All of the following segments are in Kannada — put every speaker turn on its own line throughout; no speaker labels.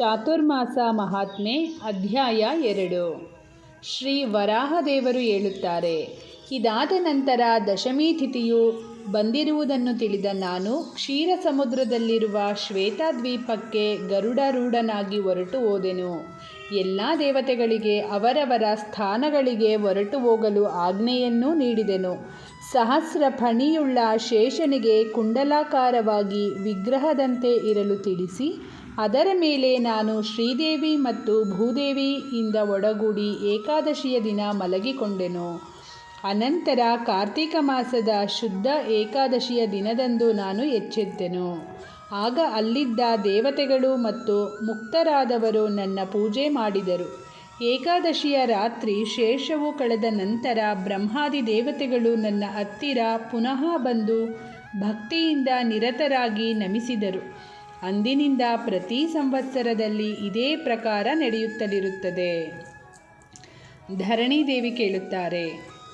ಚಾತುರ್ಮಾಸ ಮಹಾತ್ಮೆ ಅಧ್ಯಾಯ ಎರಡು. ಶ್ರೀ ವರಾಹದೇವರು ಹೇಳುತ್ತಾರೆ, ಇದಾದ ನಂತರ ದಶಮಿ ತಿಥಿಯು ಬಂದಿರುವುದನ್ನು ತಿಳಿದ ನಾನು ಕ್ಷೀರ ಸಮುದ್ರದಲ್ಲಿರುವ ಶ್ವೇತಾದ್ವೀಪಕ್ಕೆ ಗರುಡರೂಢನಾಗಿ ಹೊರಟು ಹೋದೆನು. ಎಲ್ಲ ದೇವತೆಗಳಿಗೆ ಅವರವರ ಸ್ಥಾನಗಳಿಗೆ ಹೊರಟು ಹೋಗಲು ಆಜ್ಞೆಯನ್ನೂ ನೀಡಿದೆನು. ಸಹಸ್ರ ಫಣಿಯುಳ್ಳ ಶೇಷನಿಗೆ ಕುಂಡಲಾಕಾರವಾಗಿ ವಿಗ್ರಹದಂತೆ ಇರಲು ತಿಳಿಸಿ ಅದರ ಮೇಲೆ ನಾನು ಶ್ರೀದೇವಿ ಮತ್ತು ಭೂದೇವಿಯಿಂದ ಒಡಗೂಡಿ ಏಕಾದಶಿಯ ದಿನ ಮಲಗಿಕೊಂಡೆನು. ಅನಂತರ ಕಾರ್ತೀಕ ಮಾಸದ ಶುದ್ಧ ಏಕಾದಶಿಯ ದಿನದಂದು ನಾನು ಎಚ್ಚೆದ್ದೆನು. ಆಗ ಅಲ್ಲಿದ್ದ ದೇವತೆಗಳು ಮತ್ತು ಮುಕ್ತರಾದವರು ನನ್ನ ಪೂಜೆ ಮಾಡಿದರು. ಏಕಾದಶಿಯ ರಾತ್ರಿ ಶೇಷವು ಕಳೆದ ನಂತರ ಬ್ರಹ್ಮಾದಿ ದೇವತೆಗಳು ನನ್ನ ಹತ್ತಿರ ಪುನಃ ಬಂದು ಭಕ್ತಿಯಿಂದ ನಿರತರಾಗಿ ನಮಿಸಿದರು. ಅಂದಿನಿಂದ ಪ್ರತಿ ಸಂವತ್ಸರದಲ್ಲಿ ಇದೇ ಪ್ರಕಾರ ನಡೆಯುತ್ತಲಿರುತ್ತದೆ. ಧರಣಿ ದೇವಿ ಕೇಳುತ್ತಾರೆ,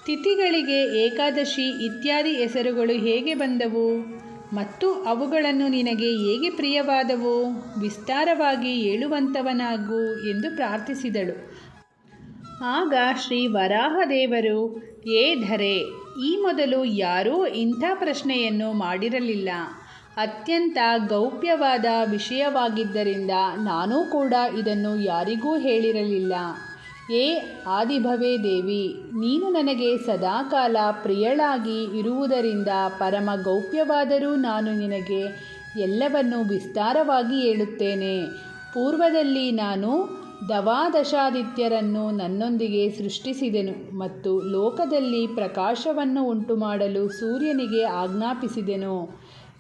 ತಿಥಿಗಳಿಗೆ ಏಕಾದಶಿ ಇತ್ಯಾದಿ ಹೆಸರುಗಳು ಹೇಗೆ ಬಂದವು? ಮತ್ತು ಅವುಗಳನ್ನು ನಿನಗೆ ಹೇಗೆ ಪ್ರಿಯವಾದವು? ವಿಸ್ತಾರವಾಗಿ ಹೇಳುವಂಥವನಾಗು ಎಂದು ಪ್ರಾರ್ಥಿಸಿದಳು. ಆಗ ಶ್ರೀ ವರಾಹದೇವರು, ಏ ಧರೆ, ಈ ಮೊದಲು ಯಾರೂ ಇಂಥ ಪ್ರಶ್ನೆಯನ್ನು ಮಾಡಿರಲಿಲ್ಲ. ಅತ್ಯಂತ ಗೌಪ್ಯವಾದ ವಿಷಯವಾಗಿದ್ದರಿಂದ ನಾನೂ ಕೂಡ ಇದನ್ನು ಯಾರಿಗೂ ಹೇಳಿರಲಿಲ್ಲ. ಏ ಆದಿಭವೇ ದೇವಿ, ನೀನು ನನಗೆ ಸದಾಕಾಲ ಪ್ರಿಯಳಾಗಿ ಇರುವುದರಿಂದ ಪರಮ ಗೌಪ್ಯವಾದರೂ ನಾನು ನಿನಗೆ ಎಲ್ಲವನ್ನು ವಿಸ್ತಾರವಾಗಿ ಹೇಳುತ್ತೇನೆ. ಪೂರ್ವದಲ್ಲಿ ನಾನು ದವಾದಶಾದಿತ್ಯರನ್ನು ನನ್ನೊಂದಿಗೆ ಸೃಷ್ಟಿಸಿದೆನು ಮತ್ತು ಲೋಕದಲ್ಲಿ ಪ್ರಕಾಶವನ್ನು ಉಂಟುಮಾಡಲು ಸೂರ್ಯನಿಗೆ ಆಜ್ಞಾಪಿಸಿದೆನು.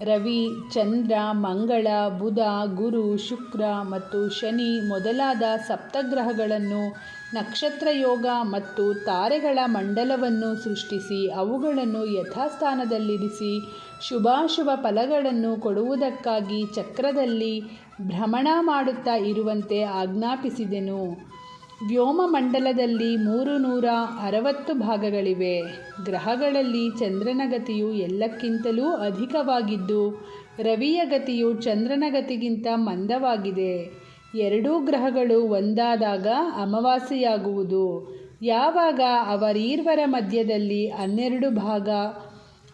ರವಿ, ಚಂದ್ರ, ಮಂಗಳ, ಬುಧ, ಗುರು, ಶುಕ್ರ ಮತ್ತು ಶನಿ ಮೊದಲಾದ ಸಪ್ತಗ್ರಹಗಳನ್ನು ನಕ್ಷತ್ರ ಯೋಗ ಮತ್ತು ತಾರೆಗಳ ಮಂಡಲವನ್ನು ಸೃಷ್ಟಿಸಿ ಅವುಗಳನ್ನು ಯಥಾಸ್ಥಾನದಲ್ಲಿರಿಸಿ ಶುಭಾಶುಭ ಫಲಗಳನ್ನು ಕೊಡುವುದಕ್ಕಾಗಿ ಚಕ್ರದಲ್ಲಿ ಭ್ರಮಣ ಮಾಡುತ್ತಾ ಇರುವಂತೆ ಆಜ್ಞಾಪಿಸಿದೆನು. ವ್ಯೋಮಮಂಡಲದಲ್ಲಿ ಮೂರು ನೂರ ಅರವತ್ತು ಭಾಗಗಳಿವೆ. ಗ್ರಹಗಳಲ್ಲಿ ಚಂದ್ರನ ಗತಿಯು ಎಲ್ಲಕ್ಕಿಂತಲೂ ಅಧಿಕವಾಗಿದ್ದು, ರವಿಯ ಗತಿಯು ಚಂದ್ರನ ಗತಿಗಿಂತ ಮಂದವಾಗಿದೆ. ಎರಡೂ ಗ್ರಹಗಳು ಒಂದಾದಾಗ ಅಮಾವಾಸೆಯಾಗುವುದು ಯಾವಾಗ ಅವರೀರ್ವರ ಮಧ್ಯದಲ್ಲಿ ಹನ್ನೆರಡು ಭಾಗ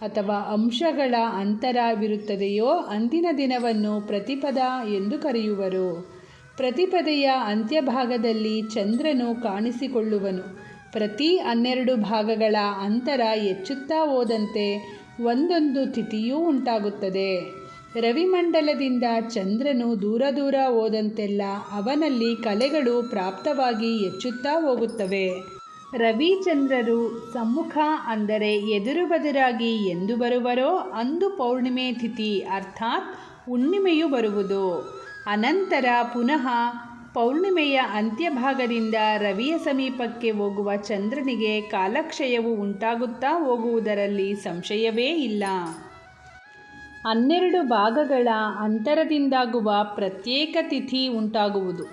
ಅಥವಾ ಅಂಶಗಳ ಅಂತರವಿರುತ್ತದೆಯೋ ಅಂದಿನ ದಿನವನ್ನು ಪ್ರತಿಪದ ಎಂದು ಕರೆಯುವರು. ಪ್ರತಿಪದೆಯ ಅಂತ್ಯಭಾಗದಲ್ಲಿ ಚಂದ್ರನು ಕಾಣಿಸಿಕೊಳ್ಳುವನು. ಪ್ರತಿ ಹನ್ನೆರಡು ಭಾಗಗಳ ಅಂತರ ಹೆಚ್ಚುತ್ತಾ ಹೋದಂತೆ ಒಂದೊಂದು ತಿಥಿಯೂ ಉಂಟಾಗುತ್ತದೆ. ರವಿಮಂಡಲದಿಂದ ಚಂದ್ರನು ದೂರ ದೂರ ಹೋದಂತೆಲ್ಲ ಅವನಲ್ಲಿ ಕಲೆಗಳು ಪ್ರಾಪ್ತವಾಗಿ ಹೆಚ್ಚುತ್ತಾ ಹೋಗುತ್ತವೆ. ರವಿಚಂದ್ರರು ಸಮ್ಮುಖ ಅಂದರೆ ಎದುರು ಬದುರಾಗಿ ಎಂದು ಬರುವರೋ ಅಂದು ಪೌರ್ಣಿಮೆ ತಿಥಿ ಅರ್ಥಾತ್ ಹುಣ್ಣಿಮೆಯು ಬರುವುದು. ಅನಂತರ ಪುನಃ ಪೌರ್ಣಿಮೆಯ ಅಂತ್ಯಭಾಗದಿಂದ ರವಿಯ ಸಮೀಪಕ್ಕೆ ಹೋಗುವ ಚಂದ್ರನಿಗೆ ಕಾಲಕ್ಷಯವು ಉಂಟಾಗುತ್ತಾ ಹೋಗುವುದರಲ್ಲಿ ಸಂಶಯವೇ ಇಲ್ಲ. ಹನ್ನೆರಡು ಭಾಗಗಳ ಅಂತರದಿಂದಾಗುವ ಪ್ರತ್ಯೇಕ ತಿಥಿ ಉಂಟಾಗುವುದು.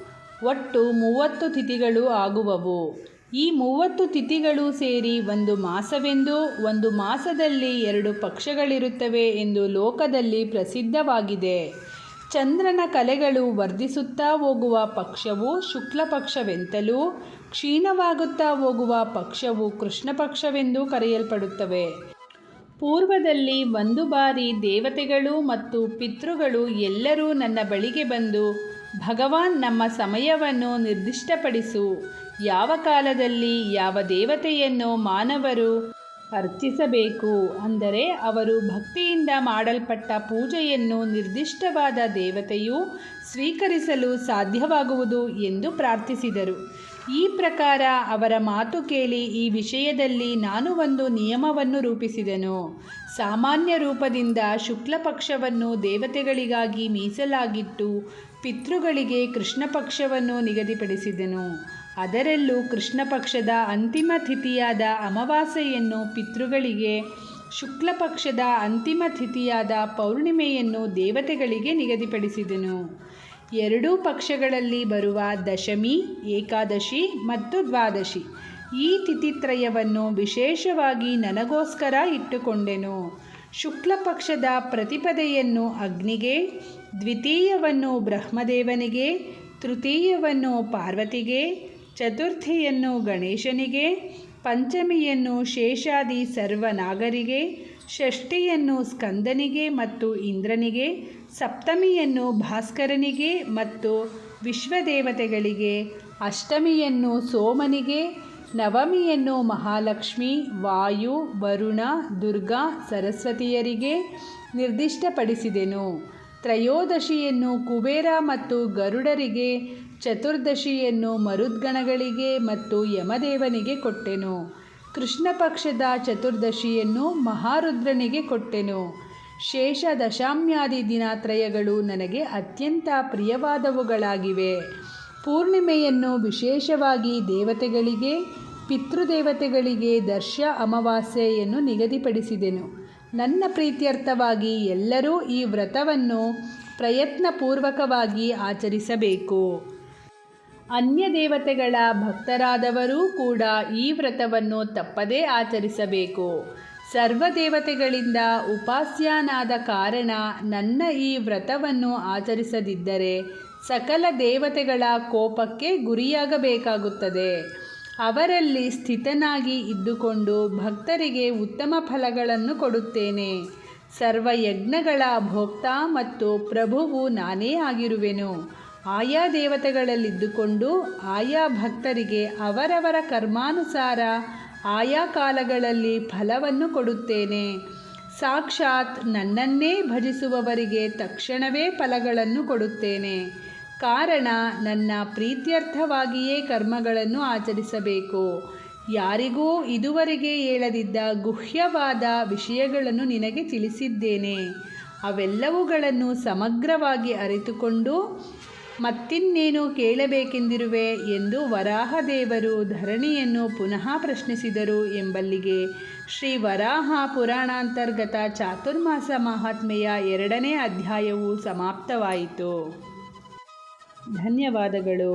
ಒಟ್ಟು ಮೂವತ್ತು ತಿಥಿಗಳು ಆಗುವವು. ಈ ಮೂವತ್ತು ತಿಥಿಗಳು ಸೇರಿ ಒಂದು ಮಾಸವೆಂದು ಒಂದು ಮಾಸದಲ್ಲಿ ಎರಡು ಪಕ್ಷಗಳಿರುತ್ತವೆ ಎಂದು ಲೋಕದಲ್ಲಿ ಪ್ರಸಿದ್ಧವಾಗಿದೆ. ಚಂದ್ರನ ಕಲೆಗಳು ವರ್ಧಿಸುತ್ತಾ ಹೋಗುವ ಪಕ್ಷವು ಶುಕ್ಲ ಪಕ್ಷವೆಂತಲೂ ಕ್ಷೀಣವಾಗುತ್ತಾ ಹೋಗುವ ಪಕ್ಷವು ಕೃಷ್ಣ ಪಕ್ಷವೆಂದು ಕರೆಯಲ್ಪಡುತ್ತವೆ. ಪೂರ್ವದಲ್ಲಿ ಒಂದು ಬಾರಿ ದೇವತೆಗಳು ಮತ್ತು ಪಿತೃಗಳು ಎಲ್ಲರೂ ನನ್ನ ಬಳಿಗೆ ಬಂದು, ಭಗವಾನ್ ನಮ್ಮ ಸಮಯವನ್ನು ನಿರ್ದಿಷ್ಟಪಡಿಸು. ಯಾವ ಕಾಲದಲ್ಲಿ ಯಾವ ದೇವತೆಯನ್ನು ಮಾನವರು ಅರ್ಚಿಸಬೇಕು ಅಂದರೆ ಅವರು ಭಕ್ತಿಯಿಂದ ಮಾಡಲ್ಪಟ್ಟ ಪೂಜೆಯನ್ನು ನಿರ್ದಿಷ್ಟವಾದ ದೇವತೆಯು ಸ್ವೀಕರಿಸಲು ಸಾಧ್ಯವಾಗುವುದು ಎಂದು ಪ್ರಾರ್ಥಿಸಿದರು. ಈ ಪ್ರಕಾರ ಅವರ ಮಾತು ಕೇಳಿ ಈ ವಿಷಯದಲ್ಲಿ ನಾನು ಒಂದು ನಿಯಮವನ್ನು ರೂಪಿಸಿದೆನು. ಸಾಮಾನ್ಯ ರೂಪದಿಂದ ಶುಕ್ಲ ಪಕ್ಷವನ್ನು ದೇವತೆಗಳಿಗಾಗಿ ಮೀಸಲಾಗಿಟ್ಟು ಪಿತೃಗಳಿಗೆ ಕೃಷ್ಣ ಪಕ್ಷವನ್ನು ನಿಗದಿಪಡಿಸಿದೆನು. ಅದರಲ್ಲೂ ಕೃಷ್ಣ ಪಕ್ಷದ ಅಂತಿಮ ತಿಥಿಯಾದ ಅಮಾವಾಸ್ಯೆಯನ್ನು ಪಿತೃಗಳಿಗೆ, ಶುಕ್ಲ ಪಕ್ಷದ ಅಂತಿಮ ತಿಥಿಯಾದ ಪೌರ್ಣಿಮೆಯನ್ನು ದೇವತೆಗಳಿಗೆ ನಿಗದಿಪಡಿಸಿದನು. ಎರಡೂ ಪಕ್ಷಗಳಲ್ಲಿ ಬರುವ ದಶಮಿ, ಏಕಾದಶಿ ಮತ್ತು ದ್ವಾದಶಿ ಈ ತಿಥಿತ್ರಯವನ್ನು ವಿಶೇಷವಾಗಿ ನನಗೋಸ್ಕರ ಇಟ್ಟುಕೊಂಡೆನು. ಶುಕ್ಲ ಪಕ್ಷದ ಪ್ರತಿಪದೆಯನ್ನು ಅಗ್ನಿಗೆ, ದ್ವಿತೀಯವನ್ನು ಬ್ರಹ್ಮದೇವನಿಗೆ, ತೃತೀಯವನ್ನು ಪಾರ್ವತಿಗೆ ಚತುರ್ಥಿಯನ್ನು ಗಣೇಶನಿಗೆ, ಪಂಚಮಿಯನ್ನು ಶೇಷಾದಿ ಸರ್ವನಾಗರಿಗೆ ಷಷ್ಠಿಯನ್ನು ಸ್ಕಂದನಿಗೆ ಮತ್ತು ಇಂದ್ರನಿಗೆ, ಸಪ್ತಮಿಯನ್ನು ಭಾಸ್ಕರನಿಗೆ ಮತ್ತು ವಿಶ್ವದೇವತೆಗಳಿಗೆ, ಅಷ್ಟಮಿಯನ್ನು ಸೋಮನಿಗೆ, ನವಮಿಯನ್ನು ಮಹಾಲಕ್ಷ್ಮಿ, ವಾಯು, ವರುಣ, ದುರ್ಗಾ, ಸರಸ್ವತಿಯರಿಗೆ ನಿರ್ದಿಷ್ಟಪಡಿಸಿದೆನು. ತ್ರಯೋದಶಿಯನ್ನು ಕುಬೇರ ಮತ್ತು ಗರುಡರಿಗೆ, ಚತುರ್ದಶಿಯನ್ನು ಮರುದ್ಗಣಗಳಿಗೆ ಮತ್ತು ಯಮದೇವನಿಗೆ ಕೊಟ್ಟೆನು. ಕೃಷ್ಣ ಪಕ್ಷದ ಚತುರ್ದಶಿಯನ್ನು ಮಹಾರುದ್ರನಿಗೆ ಕೊಟ್ಟೆನು. ಶೇಷ ದಶಾಮ್ಯಾದಿ ದಿನಾತ್ರಯಗಳು ನನಗೆ ಅತ್ಯಂತ ಪ್ರಿಯವಾದವುಗಳಾಗಿವೆ. ಪೂರ್ಣಿಮೆಯನ್ನು ವಿಶೇಷವಾಗಿ ದೇವತೆಗಳಿಗೆ, ಪಿತೃದೇವತೆಗಳಿಗೆ ದರ್ಶ ಅಮಾವಾಸ್ಯೆಯನ್ನು ನಿಗದಿಪಡಿಸಿದೆನು. ನನ್ನ ಪ್ರೀತ್ಯರ್ಥವಾಗಿ ಎಲ್ಲರೂ ಈ ವ್ರತವನ್ನು ಪ್ರಯತ್ನಪೂರ್ವಕವಾಗಿ ಆಚರಿಸಬೇಕು. ಅನ್ಯ ದೇವತೆಗಳ ಭಕ್ತರಾದವರೂ ಕೂಡ ಈ ವ್ರತವನ್ನು ತಪ್ಪದೇ ಆಚರಿಸಬೇಕು. ಸರ್ವ ದೇವತೆಗಳಿಂದ ಉಪಾಸ್ಯನಾದ ಕಾರಣ ನನ್ನ ಈ ವ್ರತವನ್ನು ಆಚರಿಸದಿದ್ದರೆ ಸಕಲ ದೇವತೆಗಳ ಕೋಪಕ್ಕೆ ಗುರಿಯಾಗಬೇಕಾಗುತ್ತದೆ. ಅವರಲ್ಲಿ ಸ್ಥಿತನಾಗಿ ಇದ್ದುಕೊಂಡು ಭಕ್ತರಿಗೆ ಉತ್ತಮ ಫಲಗಳನ್ನು ಕೊಡುತ್ತೇನೆ. ಸರ್ವ ಯಜ್ಞಗಳ ಭೋಕ್ತ ಮತ್ತು ಪ್ರಭುವು ನಾನೇ ಆಗಿರುವೆನು. ಆಯಾ ದೇವತೆಗಳಲ್ಲಿದ್ದುಕೊಂಡು ಆಯಾ ಭಕ್ತರಿಗೆ ಅವರವರ ಕರ್ಮಾನುಸಾರ ಆಯಾ ಕಾಲಗಳಲ್ಲಿ ಫಲವನ್ನು ಕೊಡುತ್ತೇನೆ. ಸಾಕ್ಷಾತ್ ನನ್ನನ್ನೇ ಭಜಿಸುವವರಿಗೆ ತಕ್ಷಣವೇ ಫಲಗಳನ್ನು ಕೊಡುತ್ತೇನೆ. ಕಾರಣ ನನ್ನ ಪ್ರೀತ್ಯರ್ಥವಾಗಿಯೇ ಕರ್ಮಗಳನ್ನು ಆಚರಿಸಬೇಕು. ಯಾರಿಗೂ ಇದುವರೆಗೆ ಹೇಳದಿದ್ದ ಗುಹ್ಯವಾದ ವಿಷಯಗಳನ್ನು ನಿನಗೆ ತಿಳಿಸಿದ್ದೇನೆ. ಅವೆಲ್ಲವುಗಳನ್ನು ಸಮಗ್ರವಾಗಿ ಅರಿತುಕೊಂಡು ಮತ್ತಿನ್ನೇನು ಕೇಳಬೇಕೆಂದಿರುವೆ ಎಂದು ವರಾಹದೇವರು ಧರಣಿಯನ್ನು ಪುನಃ ಪ್ರಶ್ನಿಸಿದರು ಎಂಬಲ್ಲಿಗೆ ಶ್ರೀ ವರಾಹ ಪುರಾಣಾಂತರ್ಗತ ಚಾತುರ್ಮಾಸ ಮಹಾತ್ಮೆಯ ಎರಡನೇ ಅಧ್ಯಾಯವು ಸಮಾಪ್ತವಾಯಿತು. ಧನ್ಯವಾದಗಳು.